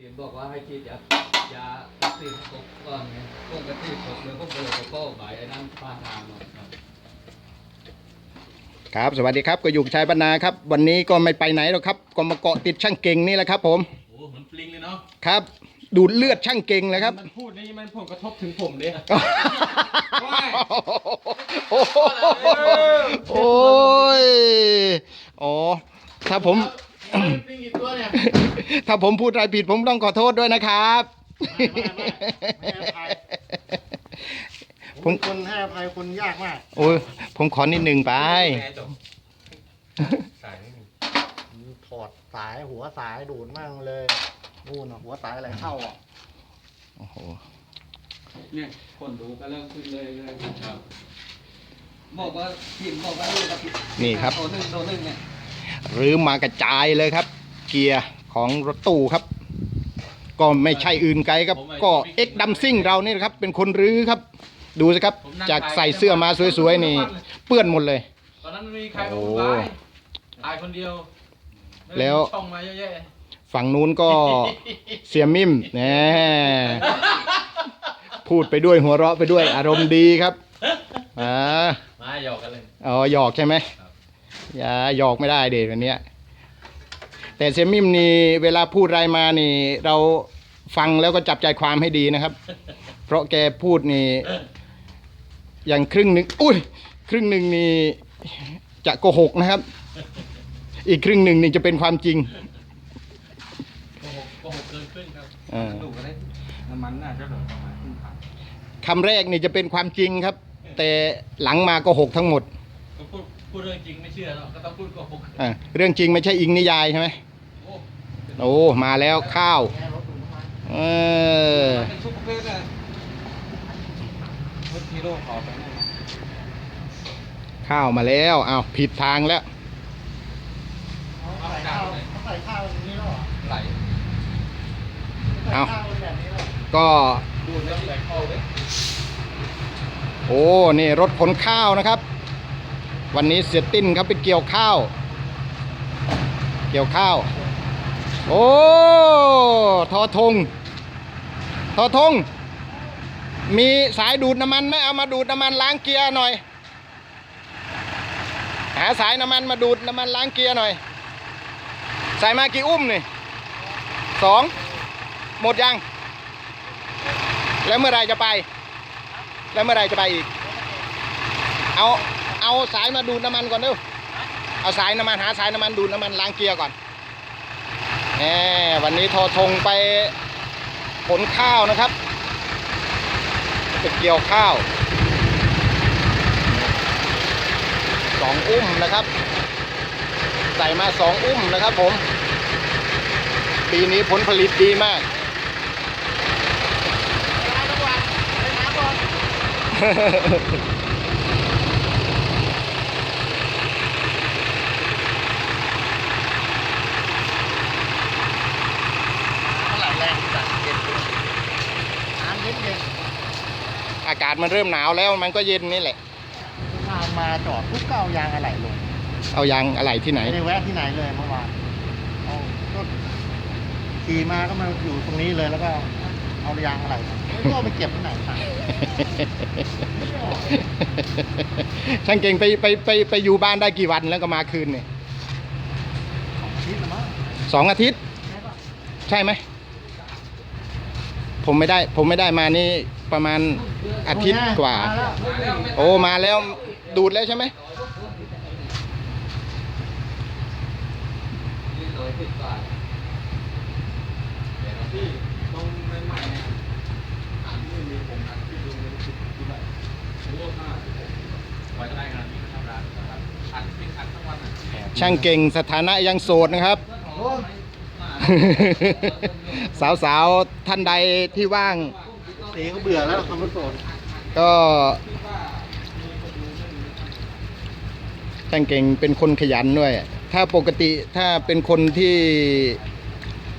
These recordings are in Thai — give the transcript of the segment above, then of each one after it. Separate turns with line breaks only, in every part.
เห็นบอกว่าให้ฉีดยายาวัคซีนครบก่อนไงปกติครบเลยพวกเลยก็ก็หมายไอ้นั่นผ่านทางมาครับ
ครับสวัสดีครับก็อยู่กับชายบรรณาครับ วันนี้ก็ไม่ไปไหนหรอกครับ ก็มาเกาะติดช่างเก่งนี่แหละครับ ผม
โอ้เหมือนปลิงเลยเนาะ
ครับ ดูดเลือดช่างเก่งเลยครับ
มันพูดนี่มันผลกระทบถึงผมเลย
โอ้โหโอ้ยอ๋อถ้าผม
ปลิงกี่ตัวเนี่ย
ถ้าผมพูดอะไรผิดผมต้องขอโทษด้วยนะครับ
ไม่ไม่ไม่ให้อภัย
ผ
ผมมคนให้อภัยคนยากมาก
โอ้ยผมขอนิดหนึ่งไป
แม่จบสายไม่มี
ถอดสายหัวสายดูดมั่งเลยนู่นน่ะหัวสายอะไรเข้าอะ
โอ้โห
เนี่ยคนดูก็เริ่มขึ้นเลยเลยครับบอกว่าทีมบอกว่าลูกกับ
นี่ครับ
ตัวหนึ่งตัวหนึ่งเนี่ย
หรือมากระจายเลยครับ เกียร์ของรถตู้ครับ ก็ไม่ใช่อื่นไกลครับ ก็เอ็กดัมซิ่งเรานี่นะครับ เป็นคนรื้อครับ ดูสิครับ จากใส่เสื้อมาสวยๆนี่ เปื้อนหมดเลย
ตอนนั้นไม่มีใครมาพูดร้ายตายคนเดียวไม่ได้
แล้ว
มีช่องมาเยอะแยะ
ฝั่งนู้นก็เสียมิมแหมพูดไปด้วยหัวเราะไปด้วยอารมณ์ดีครับอ่า
มาหยอกกันเลย
อ๋อหยอกใช่ไหม
ครับ
อย่าหยอกไม่ได้เด็วันเนี้ยแต่เสียมิมนี่เวลาพูดอะไรมานี่ เราฟังแล้วก็จับใจความให้ดีนะครับ เพราะแกพูดนี่ อย่างครึ่งหนึ่งอุ้ยครึ่งหนึ่งนี่จะโกหกนะครับ อีกครึ่งหนึ่งนี่จะเป็นความจริง
โกหกโกหกเกินครึ่งครับ
อ่า
ดูก็ได้น้ำมันน่าจะหลงประมาณครึ่งถัง
คำแรกนี่จะเป็นความจริงครับ แต่หลังมาโกหกทั้งหมด
ก็ พูดพูดเรื่องจริงไม่เชื่อแล้วก็ต้องพูดโกหก
อ่าเรื่องจริงไม่ใช่อิงนิยายใช่ไหม
โอ้
โอ้มาแล้วข้าว
แค่รถดูดน้ำมัน
เออ
เป็นซุปเปอร์เกอร์เลยรถฮีโร่ขอไปหน่อยนะ
ข้าวมาแล้วอ้าวผิดทางแล้ว
เขาใส่ข้าวเขาใส่ข้าวอย่างนี้แล้วเหรอ
ไหล
ใส่
เอา
ข้าวแบบนี้แล้ว
ก็
ดูดแล้วไหลเข้าเลย
โอ้นี่รถขนข้าวนะครับ วันนี้เสียติ้นครับไปเกี่ยวข้าว เกี่ยวข้าว โอ้ทอทงทอทง มีสายดูดน้ำมันไหมเอามาดูดน้ำมันล้างเกียร์หน่อย หาสายน้ำมันมาดูดน้ำมันล้างเกียร์หน่อย ใส่มากี่อุ้มนี่สองหมดยัง แล้วเมื่อไรจะไป แล้วเมื่อไรจะไปอีก เอา เอาสายมาดูดน้ำมันก่อนเร็วเอาสายน้ำมันหาสายน้ำมันดูดน้ำมันล้างเกียร์ก่อนแหมวันนี้ทอทงไปขนข้าวนะครับไปเกี่ยวข้าวสองอุ้มนะครับ ใส่มาสองอุ้มนะครับผม ปีนี้ผลผลิตดีมาก
เท่าไหร่แรงจัดเย็นด้วยน้ำเย็นเย็น
อากาศมันเริ่มหนาวแล้วมันก็เย็นนี่แหละ
ทางมาจอดปุ๊บก็เอายางอะไหล่ลง
เอายางอะไรที่ไหน
ไม่ได้แวะที่ไหนเลยเมื่อวานเอาก็ขี่มาก็มาอยู่ตรงนี้เลยแล้วก็เอายางอะไหล่มาไม่รู้เอาไปเก็บที่ไหนค่ะ
ช่างเก่งไปไปไปไปอยู่บ้านได้กี่วันแล้วก็มาคืนเนี่ย
ของที่ละมั้ง
สองอาทิตย์
ใช่ปะ
ใช่ไหมผมไม่ได้ ผมไม่ได้มานี่ ประมาณอาทิตย์กว่า
มแล้ว
โอ้มาแล้วดูดแล้วใช่ไหม
นี่ร้อยสิบบาทแต่ที่ตรงใหม่ๆเนี่ยอันนี้มีผมอันที่ดูมันสิบที่ไหนโอ้ห้าสิบหก
ไว้ได้งานนี้ทำร้านนะครับอัดเป็นอัดทั้งวันอะ
ช่างเก่งสถานะยังโสดนะครับ สาวๆ ท่านใดที่ว่าง
ตีก็เบื่อแล้วคำว่าโสด
ก็ช่างเก่งเป็นคนขยันด้วย ถ้าปกติถ้าเป็นคนที่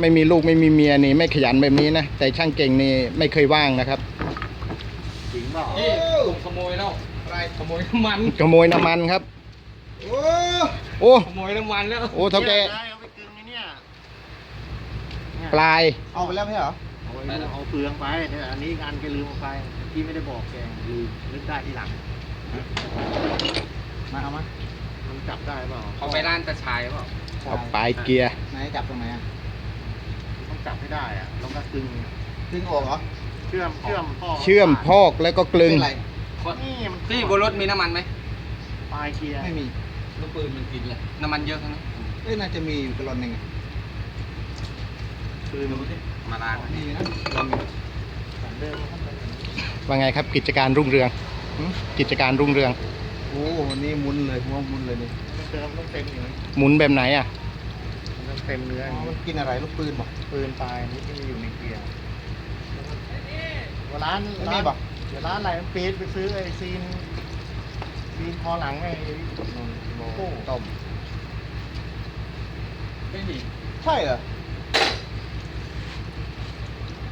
ไม่มีลูกไม่มีเมียนี่ไม่ขยันแบบนี้นะ แต่ช่างเก่งนี่ไม่เคยว่างนะครับ
จริงเปล่า
นี่ผมขโมยแล้วอะไรขโมยน้ำมัน
ขโมยน้ำมันครับ
โอ้
โอ้
ขโมยน้ำมันแล้ว
โอ้เท่าแก
ได้เอาไปกึ่งไอ้เนี่ย
โปลาย
เอาไปแล้วไม่ใช่เหรอ เอาไปเอาเปลืองไปเนี่ยอันนี้งานแกลืมเอาไปพี่ไม่ได้บอกแกลืมนึกได้ทีหลังมาเอามามันจับได้เปล่า
เขาไปร้านตะชายเปล่า
เอาปลายเกียร์
ไหนจับตรงไหนอะต้องจับให้ได้อะแล้วก็ดึงดึงออกเหรอเชื่อมเชื่อมพ่อ
เชื่อมพอกแล้วก็กลึง
นี่มัน
ที่บนรถมีน้ำมันไหม
ปลายเกียร์
ไม่มี
ลูกปืนมันกินแหละ
น้ำมันเยอะขนาดนั้น
เอ้ยน่าจะมีอยู่กระลอนหนึ่งอะ
คือ มัน
มาล้าง
มีนะกระลอนหนึ่ง
สันเดิมมันต้องเป็น
ว่าไงครับกิจการรุ่งเรือง
หึ
กิจการรุ่งเรือง
โอ้วันนี้หมุนเลยหัวหมุนเลยนี่
มันเติมต้องเต็มอยู่นะ
หมุนแบบไหนอะ
มันต้องเต็มเนื้อ
อ๋อมันกินอะไรลูกปืนบอก
ปืนปลายนี่ที่มันอยู่ในเกียร์เวลาร้าน
ไม่
ร้า
มี
น
บอก
เดี๋ยวร้านอะไรมันปีดไปซื้อไอ้ซีนซีนคอหลังไอ้โลโก้
ต้ม
ไม่มี
ใช่เหรอ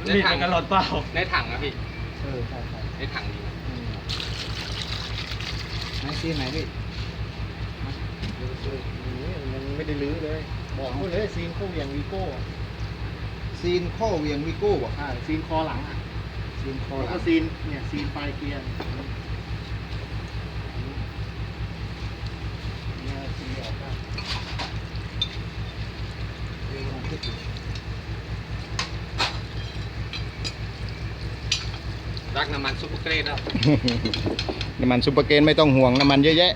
ในถังกันหลอดเปล่า ในถังอะพี่
เออใช่ใช่
ในถังดี
อืมไหนซีนไหนพี่
นี่มันไม่ได้ลื้อเลย บอกเขาเลยซีนเข้าเหวียงวีโก้
ซีนข้อเวียงวิโก้บอก
อ่าซีนคอหลังอะ
ซีนข้อ
แล้ว
หลั
ก็
ง
ซีนเนี่ยซีนปลายเกียร์เนี่ยซีนออกได้
รักน้ำมันซุปเปอร์เกรดแล้ว
น้ำมันซูเปอร์เกนไม่ต้องห่วงน้ำมันเยอะแยะ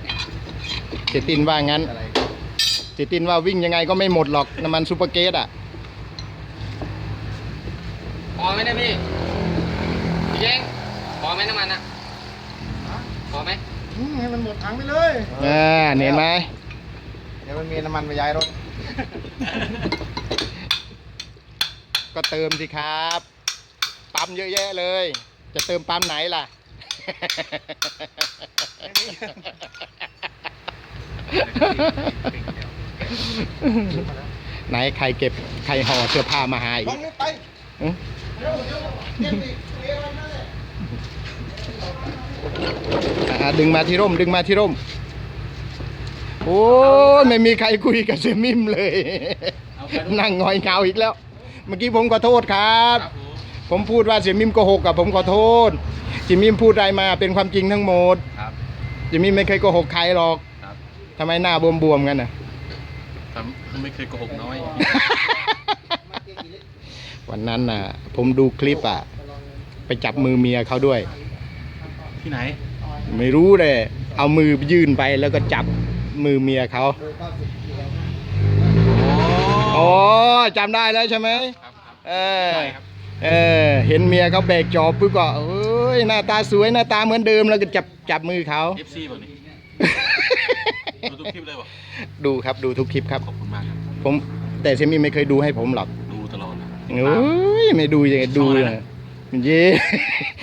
เจตินว่างั้น
อะไร
เจตินว่าวิ่งยังไงก็ไม่หมดหรอกน้ำมันซูเปอร์เกตอะ
พอไหมเนี่ยพี่พี่เย้งพอไหมน้ำมันอะพอไหม
อืมให้มันหมดถังไปเลย
อ่าเห็นไหม
เดี๋ยวมันมีน้ำมันไปย้ายรถ
ก็เติมสิครับ ปั๊มเยอะแยะเลย จะเติมปั๊มไหนล่ะ ไหนใครเก็บใครห่อเสื้อผ้ามาหาอี
ล
ก
งนี่ไป
อื้อ
เดี๋ยวเดี๋ยวเดี๋ยวนี่เดี๋ยวไว้นั่นแหละ
อ่าดึงมาที่ร่ม ดึงมาที่ร่ม โอ้ยไม่มีใครคุยกับเซมิมเลย นั่งงอยเงาอีกแล้ว เมื่อกี้ผมขอโทษครับ ผมพูดว่าเสียมิมโกหกกับผมขอโทษเสียมิมพูดอะไรมาเป็นความจริงทั้งหมด
ครับ
เสียมิมไม่เคยโกหกใครหรอก
ครับ
ทำไมหน้าบวมๆกันน่ะ
ทำไม่เคยโกหกน้อย
วันนั้นน่ะ ผมดูคลิปอะ ไปจับมือเมียเขาด้วย
ที่ไหน
ไม่รู้เลย เอามือยื่นไปแล้วก็จับมือเมียเขาโอ้จำได้แล้วใช่ไหม
ครับครับ
เออ
ใช่ครับ
เออเห็นเมียเขาแบกจอบปุ๊บก็เอ้ยหน้าตาสวยหน้าตาเหมือนเดิมแล้วก็จับจับมือเขา
FC แบบนี้ดูทุกคลิปเลยป่ะ
ดูครับดูทุกคลิปครับ
ขอบคุณมากครับ
ผมแต่เซมี่ไม่เคยดูให้ผมหรอก
ดูตลอดนะ
โอ้ยไม่ดูยังไงดู
ช่องอะไร
เลย
นะ
เย่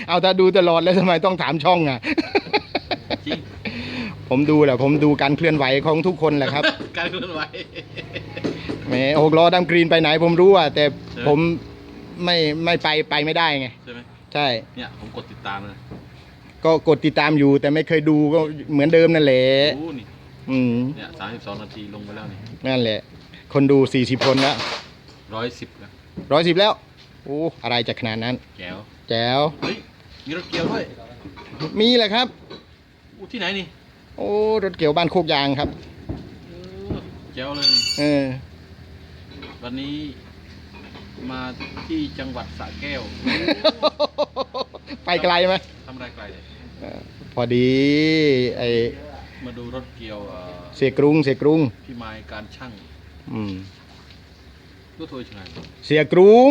เอาถ้าดูตลอดแล้วทำไมต้องถามช่องอะ
จริง
ผมดูแหละผมดูการเคลื่อนไหวของทุกคนแหละครับ
การเคลื่อนไหว
แหมหกล้อดำกรีนไปไหนผมรู้อะแต่
ใช่
ผม ไม่ไม่ไปไปไม่ได้ไง
ใช่ไหม
ใช่
เนี่ยผมกดติดตามนะ
ก็กดติดตามอยู่แต่ไม่เคยดูก็เหมือนเดิมนั่นแหละ
โอ้นี่
อืม
เนี่ยสามสิบสองนาทีลงไปแล้วนี่
นั่นแหละ คนดูสี่สิบคนแล้ว
ร้อยสิบแล้ว
ร้อยสิบแล้วโอ้อะไรจะขนาดนั้น
แก้ว
แจ๋ว
เฮ้ยมีรถเกียวด้วย
มีแหละครับ
อู้ที่ไหนนี่
โอ้รถเกี่ยวบ้านโคกยางครับ
แก้วเลยนี่
เออ
วันนี้ มาที่จังหวัดสระแก้ว
ไปไกลไหม
ทำอะไรไกลเลย
เออพอดีไอ
มาดูรถเกียวเอ่อ
เสียกรุงเสียกรุง
พี่ไม้การช่าง
อืม
รถโทยชนะ
เสียกรุง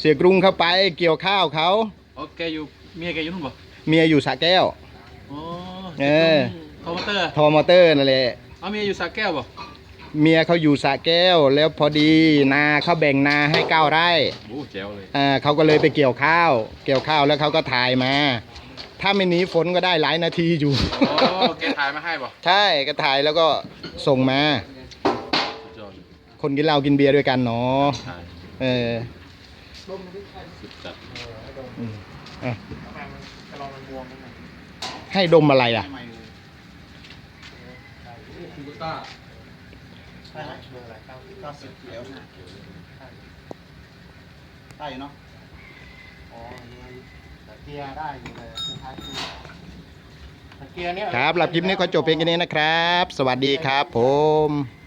เสียกรุงเข้าไปเกี่ยวข้าวเขา
อ๋อแกอยู่เมียแกอยู่นู่นป่ะ
เมียอยู่สระแก้ว
อ๋อ
เออ
คอมพิวเตอร์
ทอมอเตอร์นั่นแหละ
เอาเมียอยู่สระแก้วป่ะ
เมียเขาอยู่สระแก้ว แล้วพอดีนาเขาแบ่งนาให้เก้าไร่
โอ้แจ๋วเลย
อ่าเขาก็เลยไปเกี่ยวข้าว เกี่ยวข้าวแล้วเขาก็ถ่ายมา ถ้าไม่หนีฝนก็ได้หลายนาทีอยู่
อ๋อแกถ่ายมาให้ป่ะ
ใช่ก็ถ่ายแล้วก็ส่งมา
สุดยอดเลย
คนกินเหล้ากินเบียร์ด้วยกันเนาะ
ถ่าย
เออ
สุดจัด
อืมอะ
ทำไมมันกระลองมันบวมมัน
ให้ดมอะไรอะ
ใหม่เลย
คูเบต้า
ได้ไหมเบอร์อะไรเก้าเก้าสิบแล้วนะ
ช่เนาะ
อ๋อแต่เกียร์ได้อยู่เลยคล้ายๆเกียร์แต่เกียร์เนี่ย
ครับหลับคลิปนี้ก็จบเพียงแค่นี้นะครับ สวัสดีครับผม